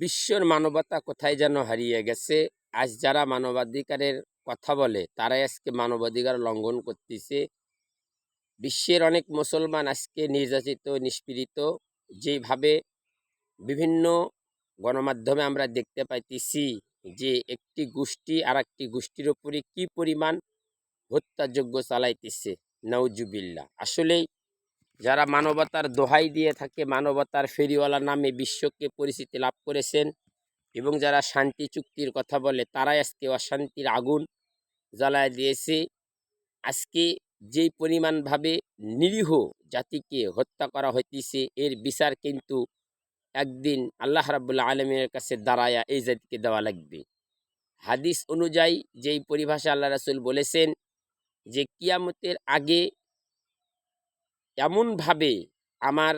বিশ্বর মানবতা কোথায় যেন হারিয়ে গেছে। আজ যারা মানবাধিকারের কথা বলে, তারাই আজকে মানবাধিকার লঙ্ঘন করতেছে। বিশ্বের অনেক মুসলমান আজকে নির্যাতিত, নিষ্পীড়িত, যেভাবে বিভিন্ন গণমাধ্যমে আমরা দেখতে পাইতেছি যে একটি গোষ্ঠী আর একটি গোষ্ঠীর উপরে কি পরিমাণ হত্যাযোগ্য চালাইতেছে। নওজুবিল্লা আসলেই যারা মানবতার দোহাই দিয়ে থাকে, মানবতার ফেরিওয়ালা নামে বিশ্বকে পরিচিতি লাভ করেছেন এবং যারা শান্তি চুক্তির কথা বলে, তারাই আজকে অশান্তির আগুন জ্বালায় দিয়েছে। আজকে যেই পরিমাণভাবে নিরীহ জাতিকে হত্যা করা হইতেছে, এর বিচার কিন্তু একদিন আল্লাহ রাবুল্লাহ আলমের কাছে দাঁড়ায়া এই জাতিকে দেওয়া লাগবে। হাদিস অনুযায়ী যেই পরিভাষা আল্লাহ রাসুল বলেছেন যে, কিয়ামতের আগে এমনভাবে আমার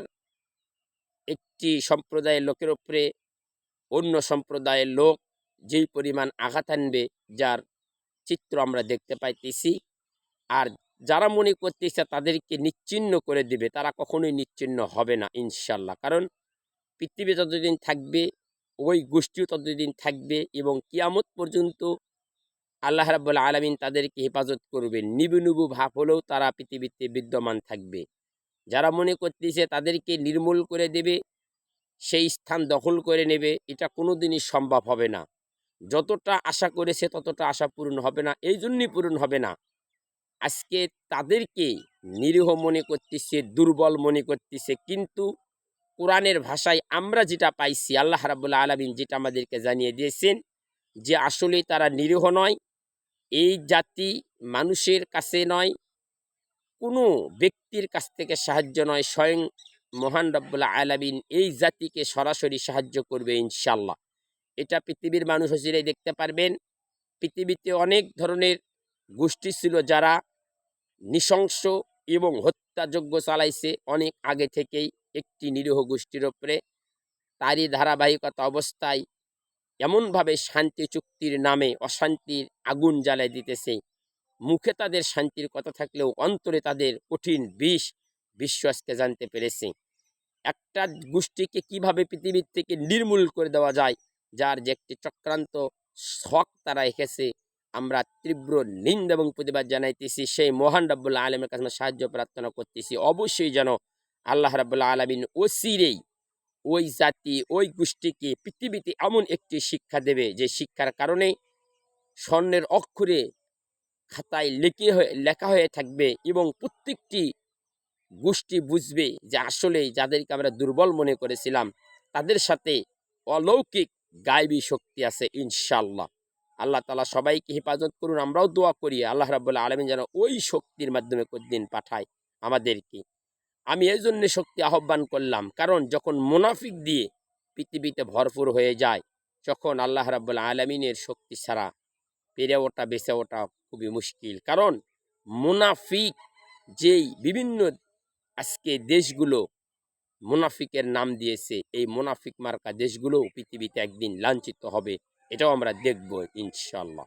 একটি সম্প্রদায়ের লোকের ওপরে অন্য সম্প্রদায়ের লোক যেই পরিমাণ আঘাত আনবে যার চিত্র আমরা দেখতে পাইতেছি, আর যারা মনে করতেছে তাদেরকে নিচ্ছিন্ন করে দিবে, তারা কখনোই নিচ্ছিন্ন হবে না ইনশাল্লাহ কারণ পৃথিবী যতদিন থাকবে, ওই গোষ্ঠীও ততদিন থাকবে এবং কিয়ামত পর্যন্ত আল্লাহ রাবুল আলমিন তাদেরকে হেফাজত করবে নিবু নিবু ভাব হলেও তারা পৃথিবীতে বিদ্যমান থাকবে। যারা মনে করতেছে তাদেরকে নির্মূল করে দেবে, সেই স্থান দখল করে নেবে, এটা কোনো দিনই সম্ভব হবে না। যতটা আশা করেছে ততটা আশা পূরণ হবে না, এই জন্যই পূরণ হবে না। আজকে তাদেরকে নিরীহ মনে করতেছে, দুর্বল মনে করতেছে, কিন্তু কোরআনের ভাষায় আমরা যেটা পাইছি, আল্লাহ রাবুল্লাহ আলমিন যেটা আমাদেরকে জানিয়ে দিয়েছেন যে আসলে তারা নিরীহ নয়, এই জাতি মানুষের কাছে নয় কোনো ব্যক্তির কাছ থেকে সাহায্য নয়, স্বয়ং মহান রব্বুল্লাহ আলামিন এই জাতিকে সরাসরি সাহায্য করবে ইনশাল্লাহ এটা পৃথিবীর মানুষ হসিরাই দেখতে পারবেন। পৃথিবীতে অনেক ধরনের গোষ্ঠী ছিল যারা নৃশংস এবং হত্যাযোগ্য চালাইছে। অনেক আগে থেকেই একটি নিরীহ গোষ্ঠীর ওপরে তারই ধারাবাহিকতা অবস্থায় এমনভাবে শান্তি চুক্তির নামে অশান্তির আগুন জ্বালায় দিতেছে। মুখে তাদের শান্তির কথা থাকলেও অন্তরে তাদের কঠিন বিষ বিশ্ব আজকে জানতে পেরেছে। একটা গোষ্ঠীকে কীভাবে পৃথিবীর থেকে নির্মূল করে দেওয়া যায়, যার যে একটি চক্রান্ত শখ তারা এঁকেছে, আমরা তীব্র নিন্দা এবং প্রতিবাদ জানাইতেছি। সেই মহান রাব্বুল্লাহ আলমের কাছে সাহায্য, প্রার্থনা করতেছি। অবশ্যই যেন আল্লাহ রাবুল্লাহ আলমিন ওসিরেই ওই জাতি, ওই গোষ্ঠীকে পৃথিবীতে এমন একটি শিক্ষা দেবে, যে শিক্ষার কারণে স্বর্ণের অক্ষরে খাতায় লেখে হয়ে, লেখা হয়ে থাকবে এবং প্রত্যেকটি গোষ্ঠী বুঝবে যে আসলে যাদেরকে আমরা দুর্বল মনে করেছিলাম, তাদের সাথে অলৌকিক গায়বী শক্তি আছে ইনশাল্লাহ আল্লাহ তালা সবাইকে হেফাজত করুন, আমরাও দোয়া করি, আল্লাহ রাবুল্লাহ আলমিন যেন ওই শক্তির মাধ্যমে দিন পাঠায় আমাদেরকে। আমি এই জন্যে শক্তি আহ্বান করলাম, কারণ যখন মুনাফিক দিয়ে পৃথিবীতে ভরপুর হয়ে যায়, তখন আল্লাহ রাবুল্লাহ আলমিনের শক্তি ছাড়া পেরে ওঠা, বেঁচে ওঠা খুবই মুশকিল। কারণ মুনাফিক যেই বিভিন্ন আজকে দেশগুলো মুনাফিকের নাম দিয়েছে, এই মুনাফিক মার্কা দেশগুলো পৃথিবীতে একদিন লাঞ্ছিত হবে, এটাও আমরা দেখব ইনশাল্লাহ